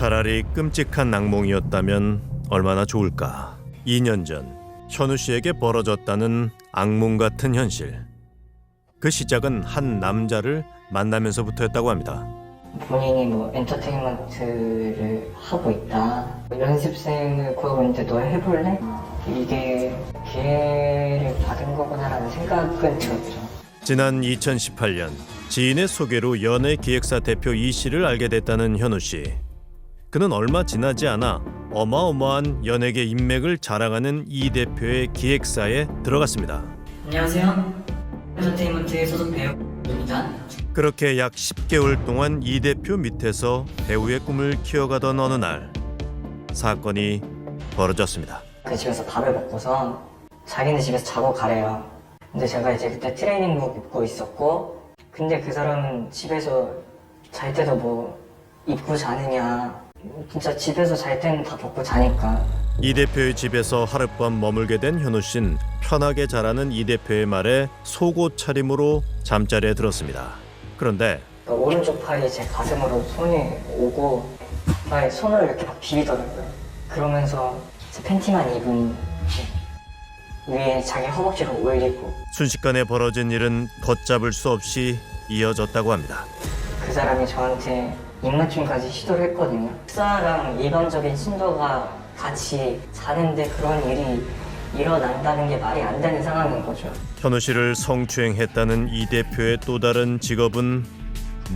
차라리 끔찍한 악몽이었다면 얼마나 좋을까. 2년 전 현우 씨에게 벌어졌다는 악몽 같은 현실. 그 시작은 한 남자를 만나면서부터였다고 합니다. 본인이 뭐 엔터테인먼트를 하고 있다. 연습생을 구하고 있는데 너 해볼래? 이게 기회를 받은 거구나라는 생각은 들었죠. 지난 2018년 지인의 소개로 연예 기획사 대표 이 씨를 알게 됐다는 현우 씨. 그는 얼마 지나지 않아 어마어마한 연예계 인맥을 자랑하는 이 대표의 기획사에 들어갔습니다. 안녕하세요. 엔터테인먼트 소속 배우입니다. 그렇게 약 10개월 동안 이 대표 밑에서 배우의 꿈을 키워가던 어느 날 사건이 벌어졌습니다. 그 집에서 밥을 먹고서 자기네 집에서 자고 가래요. 근데 제가 이제 그때 트레이닝복 입고 있었고, 근데 그 사람은 집에서 잘 때도 뭐 입고 자느냐. 진짜 집에서 잘 때는 다 벗고 자니까. 이 대표의 집에서 하룻밤 머물게 된 현우 씨는 편하게 자라는 이 대표의 말에 속옷 차림으로 잠자리에 들었습니다. 그런데 그 오른쪽 팔이 제 가슴으로 손이 오고, 팔에 손을 이렇게 막 비비더라고요. 그러면서 제 팬티만 입은 위에 자기 허벅지를 올리고, 순식간에 벌어진 일은 걷잡을 수 없이 이어졌다고 합니다. 그 사람이 저한테 입맞춤까지 시도를 했거든요. 식사랑 일반적인 신도가 같이 자는데 그런 일이 일어난다는 게 말이 안 되는 상황인 거죠. 현우 씨를 성추행했다는 이 대표의 또 다른 직업은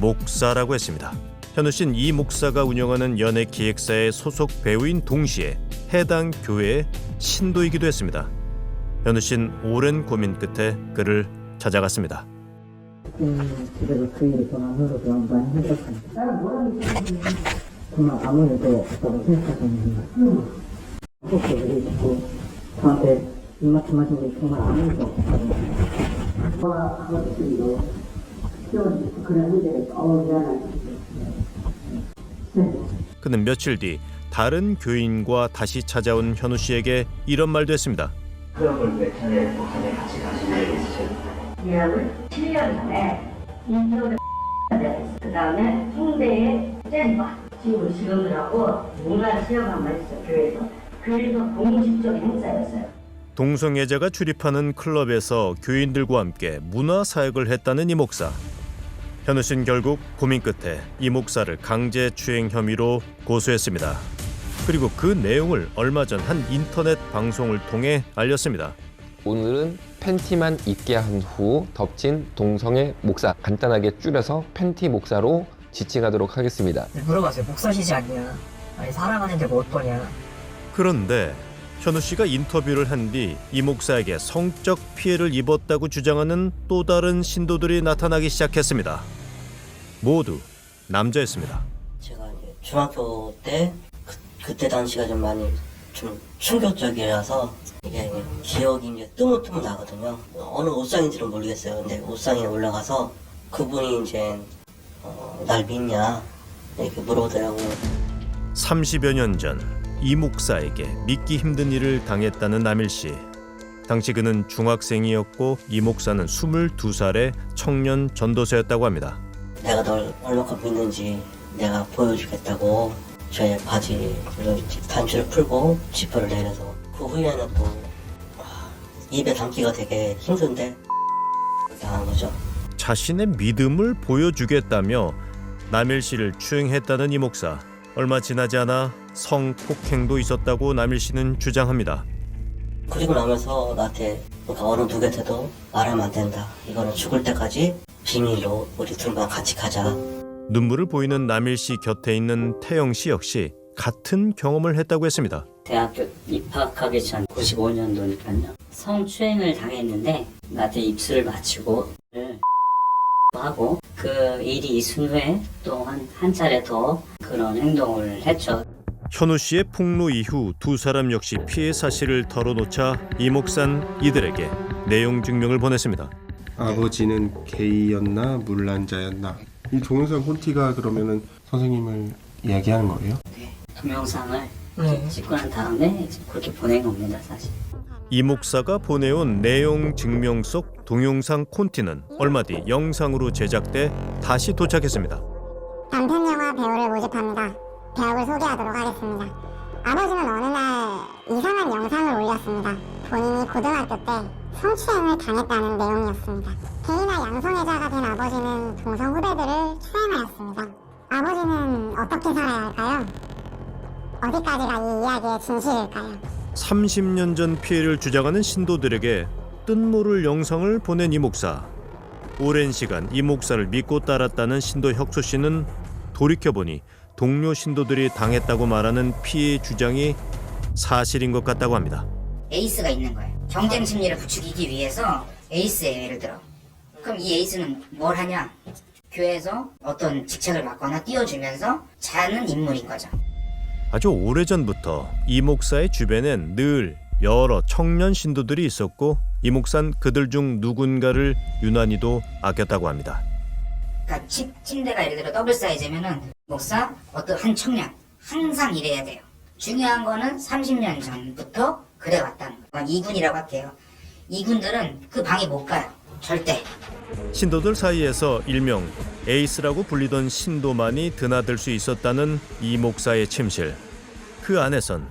목사라고 했습니다. 현우 씨는 이 목사가 운영하는 연예 기획사의 소속 배우인 동시에 해당 교회의 신도이기도 했습니다. 현우 씨는 오랜 고민 끝에 그를 찾아갔습니다. 집에서 그 일이 전화해서 그냥 많이 힘들었으니까. 나는 뭐라는 정말 아무래도 없다고 생각하셨는데. 그렇게 얘기했고, 저한테 입맞춤 하신 게 정말 아무래도 없다고. 뭐라 그것들도 키워주고 그런 일들을 너무 미안하지. 그는 며칠 뒤 다른 교인과 다시 찾아온 현우 씨에게 이런 말도 했습니다. 몇 차례, 몇 차례 같이? 예약을 7년 전에 인터넷 그 다음에 홍대에 젠바 지금 지금이라고 문화 체험한 거 있어요 교회에서 그래서 공식적인 행사였어요 동성애자가 출입하는 클럽에서 교인들과 함께 문화 사역을 했다는 이 목사. 현우 씨는 결국 고민 끝에 이 목사를 강제 추행 혐의로 고소했습니다. 그리고 그 내용을 얼마 전 한 인터넷 방송을 통해 알렸습니다. 오늘은 팬티만 입게 한 후 덮친 동성애 목사 간단하게 줄여서 팬티 목사로 지칭하도록 하겠습니다. 물어봤어요. 목사시지 않냐? 아니 살아가는데 뭐 어떠냐? 그런데 현우 씨가 인터뷰를 한 뒤 이 목사에게 성적 피해를 입었다고 주장하는 또 다른 신도들이 나타나기 시작했습니다. 모두 남자였습니다. 제가 이제 중학교 때 그, 그때 당시가 좀 많이 좀 충격적이라서 이게 기억이 이제 뜨문뜨문 나거든요. 어느 옷상인지는 모르겠어요. 근데 옷상에 올라가서 그분이 이제 어, 날 믿냐 이렇게 물어보더라고요. 30여 년 전 이 목사에게 믿기 힘든 일을 당했다는 남일 씨. 당시 그는 중학생이었고 이 목사는 22살의 청년 전도사였다고 합니다. 내가 널 얼마큼 믿는지 내가 보여주겠다고 저의 바지를 단추를 풀고 지퍼를 내려서 그 후에는 또 아, 입에 담기가 되게 힘든데 당한 거죠. 자신의 믿음을 보여주겠다며 남일 씨를 추행했다는 이 목사. 얼마 지나지 않아 성폭행도 있었다고 남일 씨는 주장합니다. 그리고 나면서 나한테 그러니까 어느 누구한테도 말하면 안 된다. 이거는 죽을 때까지 비밀로 우리 둘만 같이 가자. 눈물을 보이는 남일 씨 곁에 있는 태영 씨 역시 같은 경험을 했다고 했습니다. 대학교 입학하기 전 95년도니까요. 성추행을 당했는데 나한테 입술을 맞추고 하고 그 일이 있은 후에 또 한 한 차례 더 그런 행동을 했죠. 현우 씨의 폭로 이후 두 사람 역시 피해 사실을 털어놓자 이 목산 이들에게 내용 증명을 보냈습니다. 아버지는 게이였나 물란자였나 이 동영상 콘티가 그러면은 선생님을 이야기하는 거예요? 동영상을 네. 찍고 난 다음에 그렇게 보낸 겁니다, 사실. 이 목사가 보내온 내용 증명 속 동영상 콘티는 얼마 뒤 영상으로 제작돼 다시 도착했습니다. 단편 영화 배우를 모집합니다. 배역을 소개하도록 하겠습니다. 아버지는 어느 날 이상한 영상을 올렸습니다. 본인이 고등학교 때 성추행을 당했다는 내용이었습니다. 게이나 양성애자가 된 아버지는 동성 후배들을 추행하였습니다. 아버지는 어떻게 살아야 할까요? 어디까지가 이 이야기의 진실일까요? 30년 전 피해를 주장하는 신도들에게 뜬모를 영상을 보낸 이 목사. 오랜 시간 이 목사를 믿고 따랐다는 신도 혁수 씨는 돌이켜보니 동료 신도들이 당했다고 말하는 피해 주장이 사실인 것 같다고 합니다. 에이스가 있는 거예요. 경쟁 심리를 부추기기 위해서 에이스예요, 예를 들어. 그럼 이 에이스는 뭘 하냐? 교회에서 어떤 직책을 맡거나 띄워주면서 자는 인물인 거죠. 아주 오래전부터 이 목사의 주변엔 늘 여러 청년 신도들이 있었고 이 목사는 그들 중 누군가를 유난히도 아꼈다고 합니다. 그러니까 침, 침대가 예를 들어 더블 사이즈면은 목사 어떤 한 청년 항상 이래야 돼요. 중요한 거는 30년 전부터 그래 왔다는 거. 이군이라고 할게요. 이군들은 그 방에 못 가요. 절대. 신도들 사이에서 일명 에이스라고 불리던 신도만이 드나들 수 있었다는 이 목사의 침실. 그 안에선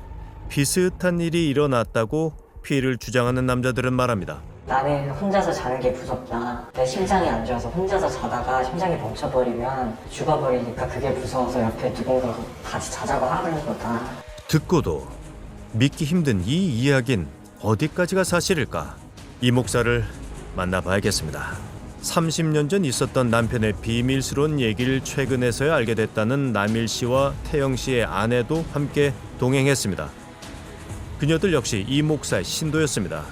비슷한 일이 일어났다고 피해를 주장하는 남자들은 말합니다. 나는 혼자서 자는 게 무섭다. 내 심장이 안 좋아서 혼자서 자다가 심장이 멈춰버리면 죽어버리니까 그게 무서워서 옆에 누군가 같이 자자고 하는 거다. 듣고도 믿기 힘든 이 이야기는 어디까지가 사실일까? 이 목사를 만나봐야겠습니다. 30년 전 있었던 남편의 비밀스러운 얘기를 최근에서야 알게 됐다는 남일 씨와 태영 씨의 아내도 함께 동행했습니다. 그녀들 역시 이 목사의 신도였습니다.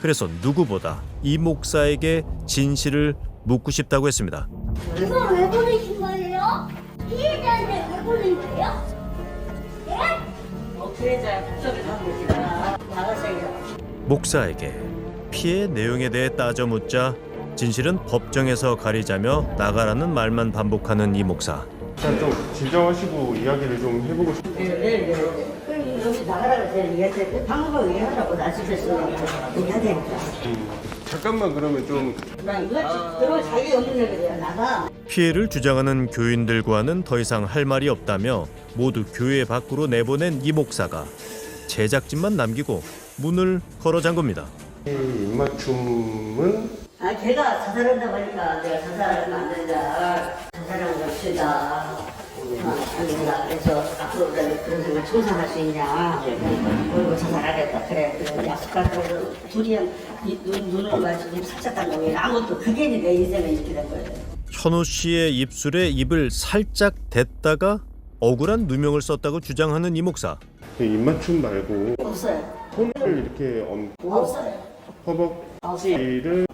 그래서 누구보다 이 목사에게 진실을 묻고 싶다고 했습니다. 이걸 왜 보내 목사에게 피해 내용에 대해 따져 묻자 진실은 법정에서 가리자며 나가라는 말만 반복하는 이 목사. 일단 좀 진정하시고 이야기를 좀 해보고 싶어요. 잠깐만 그러면 좀 피해를 주장하는 교인들과는 더 이상 할 말이 없다며 모두 교회 밖으로 내보낸 이 목사가 제작진만 남기고 문을 걸어 잠굽니다. 이 입맞춤은 아, 걔가 자살한다고 하니까 내가 자살하면 안 된다. 자살하고 갑시다. 안 된다. 그래서 앞으로 그런 생각 청산할 수 있냐. 그리고 자살하겠다. 그래. 약속하고 둘이 이 눈, 눈을 마주치고 살짝 닦는 아무것도 그게 내 인생을 이렇게 된 거예요. 현우 씨의 입술에 입을 살짝 댔다가 억울한 누명을 썼다고 주장하는 이 목사. 그 입맞춤 말고 없어요. 손을 이렇게 얹고 없어요. 허벅지를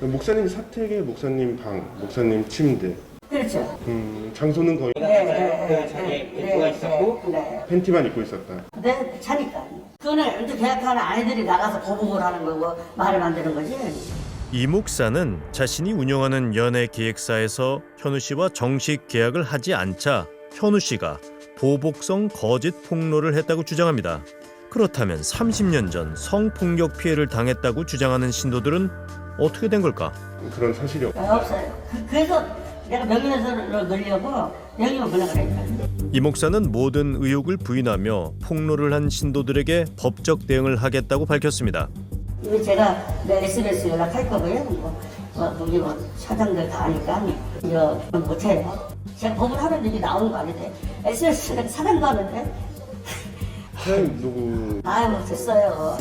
목사님 사택에 목사님 방, 목사님 침대. 그렇죠. 음, 장소는 거의 네, 네, 네, 네, 네, 네. 팬티만 입고 있었다. 네, 차니까. 그거는 이제 계약하는 아이들이 나가서 보복을 하는 거고 말을 만드는 거지. 이 목사는 자신이 운영하는 연예 기획사에서 현우 씨와 정식 계약을 하지 않자 현우 씨가 보복성 거짓 폭로를 했다고 주장합니다. 그렇다면 30년 전 성폭력 피해를 당했다고 주장하는 신도들은 어떻게 된 걸까? 그런 사실이 없. 네, 없어요. 그, 그래서 내가 명예훼손을 넣으려고 명예만 보내가 그랬다. 이 목사는 모든 의혹을 부인하며 폭로를 한 신도들에게 법적 대응을 하겠다고 밝혔습니다. 이거 제가 내 SBS 연락할 거고요. 뭐, 뭐, 거기 뭐 사장들 다 아니까 이거 못해요. 제가 법을 하는 일이 나오는 거 아닌데 SBS 사장도 하는데 사장님 누구 아유 뭐 됐어요.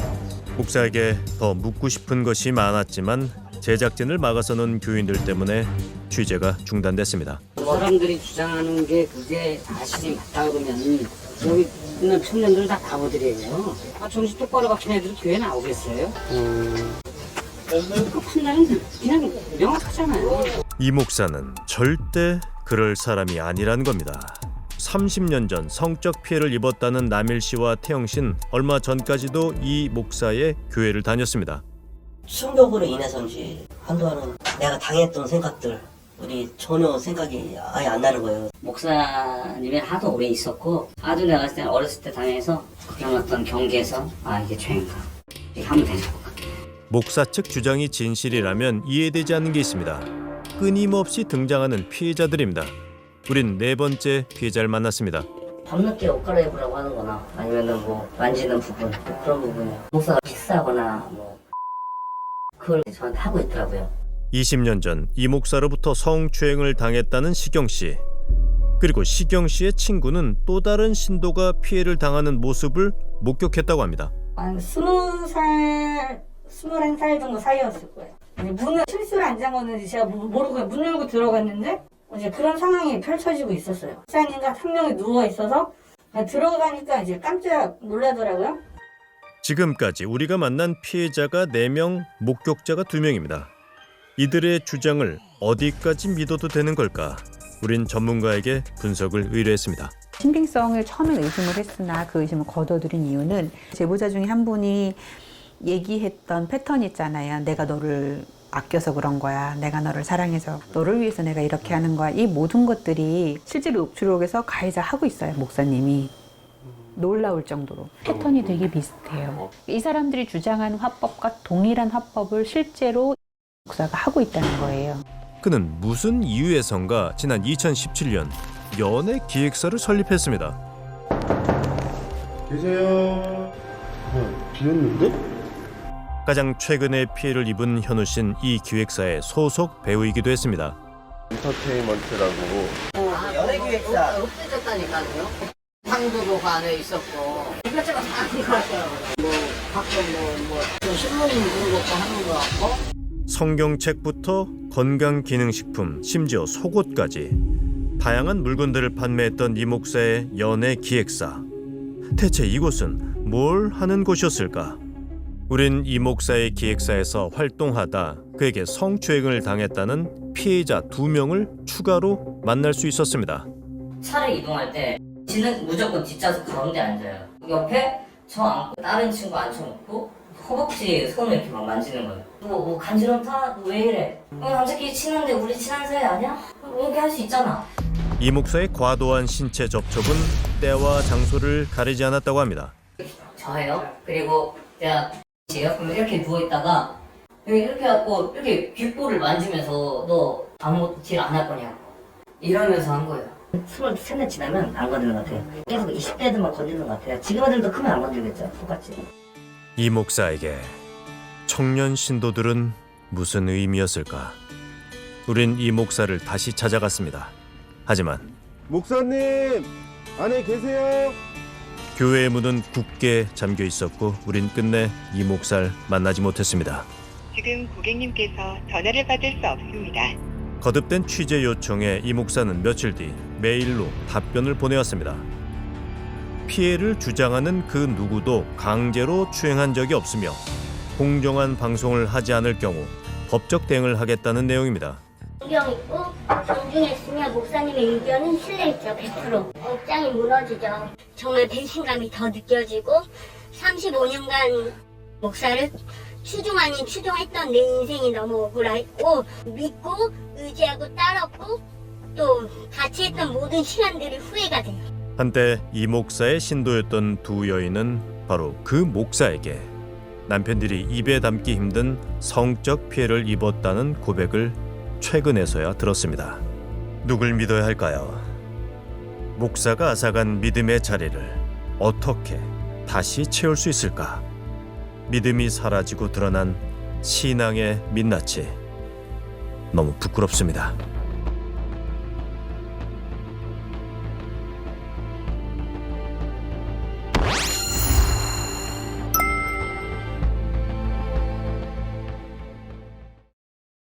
목사에게 더 묻고 싶은 것이 많았지만 제작진을 막아서는 교인들 때문에 취재가 중단됐습니다. 사람들이 주장하는 게 그게 사실이 맞다 그러면 여기 있는 청년들 다 바보들이에요. 아, 정신 똑바로 박힌 애들이 교회 나오겠어요? 그 판단은 그냥 명확하잖아요. 이 목사는 절대 그럴 사람이 아니란 겁니다. 30년 전 성적 피해를 입었다는 남일 씨와 태영 씨는 얼마 전까지도 이 목사의 교회를 다녔습니다. 충격으로 인해서인지 한동안은 내가 당했던 생각들 우리 전혀 생각이 아예 안 나는 거예요. 목사님이 하도 오래 있었고 아주 내가 봤을 때는 어렸을 때 당해서 그런 어떤 경계에서 아 이게 죄인가 이렇게 하면 되는 것 같아요. 목사 측 주장이 진실이라면 이해되지 않는 게 있습니다. 끊임없이 등장하는 피해자들입니다. 우린 네 번째 피해자를 만났습니다. 밤늦게 옷 갈아입으라고 하는 거나 아니면은 뭐 만지는 부분 그런 부분이 목사가 키스하거나 뭐 그걸 저한테 하고 있더라고요 20년 전 이 목사로부터 성추행을 당했다는 시경 씨. 그리고 시경 씨의 친구는 또 다른 신도가 피해를 당하는 모습을 목격했다고 합니다. 한 스무 살, 스물한 살 정도 사이였을 거예요. 이제 문을 실수를 안 잠궜는지 제가 모- 모르고 문 열고 들어갔는데 이제 그런 상황이 펼쳐지고 있었어요. 목사님과 한 명이 누워 있어서 들어가니까 이제 깜짝 놀라더라고요. 지금까지 우리가 만난 피해자가 4명, 목격자가 2명입니다. 이들의 주장을 어디까지 믿어도 되는 걸까? 우린 전문가에게 분석을 의뢰했습니다. 신빙성을 처음엔 의심을 했으나 그 의심을 거둬들인 이유는 제보자 중에 한 분이 얘기했던 패턴 있잖아요. 내가 너를 아껴서 그런 거야. 내가 너를 사랑해서 너를 위해서 내가 이렇게 하는 거야. 이 모든 것들이 실제로 녹취록에서 가해자 하고 있어요. 목사님이. 놀라울 정도로 패턴이 되게 비슷해요. 이 사람들이 주장하는 화법과 동일한 화법을 실제로 목사가 하고 있다는 거예요. 그는 무슨 이유에선가 지난 2017년 연애 기획사를 설립했습니다. 계세요. 뭐 비었는데? 가장 최근에 피해를 입은 현우 씨는 이 기획사의 소속 배우이기도 했습니다. 엔터테인먼트라고 연예기획사 없어졌다니까요. 상도도 안에 있었고 이것저것 다 그거였어요. 뭐 가끔 뭐뭐 신문인 그런 것도 하는 거 같고 성경책부터 건강 기능식품, 심지어 속옷까지 다양한 물건들을 판매했던 이 목사의 연애 기획사. 대체 이곳은 뭘 하는 곳이었을까? 우린 이 목사의 기획사에서 활동하다 그에게 성추행을 당했다는 피해자 두 명을 추가로 만날 수 있었습니다. 차를 이동할 때 지는 무조건 뒷좌석 가운데 앉아요 옆에 저 앉고 다른 친구 앉혀놓고 허벅지에 손을 이렇게 막 만지는 거예요 뭐, 뭐 간지럼타? 너왜 이래? 어, 남자끼리 친한데 우리 친한 사이 아니야? 이렇게 할 수 있잖아 이 목사의 과도한 신체 접촉은 때와 장소를 가리지 않았다고 합니다. 저예요. 그리고 내가 제요. 그러면 이렇게 누워 있다가 이렇게 갖고 이렇게 귓볼을 만지면서 너 아무것도 딜 안 할 거냐고 이러면서 한 거예요. 스물 세네 지나면 안 건드는 것 같아요. 계속 20대들만 건드는 것 같아요. 지금 애들도 크면 안 건들겠죠. 똑같이. 이 목사에게 청년 신도들은 무슨 의미였을까? 우린 이 목사를 다시 찾아갔습니다. 하지만 목사님 안에 계세요. 교회의 문은 굳게 잠겨 있었고 우린 끝내 이 목사를 만나지 못했습니다. 지금 고객님께서 전화를 받을 수 없습니다. 거듭된 취재 요청에 이 목사는 며칠 뒤 메일로 답변을 보내왔습니다. 피해를 주장하는 그 누구도 강제로 추행한 적이 없으며 공정한 방송을 하지 않을 경우 법적 대응을 하겠다는 내용입니다. 존경 있고 존중했으며 목사님의 의견은 신뢰했죠 100% 업장이 무너지죠 정말 배신감이 더 느껴지고 35년간 목사를 추종 아닌 추종했던 내 인생이 너무 억울했고 믿고 의지하고 따랐고 또 같이 했던 모든 시간들이 후회가 돼요 한때 이 목사의 신도였던 두 여인은 바로 그 목사에게 남편들이 입에 담기 힘든 성적 피해를 입었다는 고백을 최근에서야 들었습니다. 누굴 믿어야 할까요? 목사가 앗아간 믿음의 자리를 어떻게 다시 채울 수 있을까? 믿음이 사라지고 드러난 신앙의 민낯이 너무 부끄럽습니다.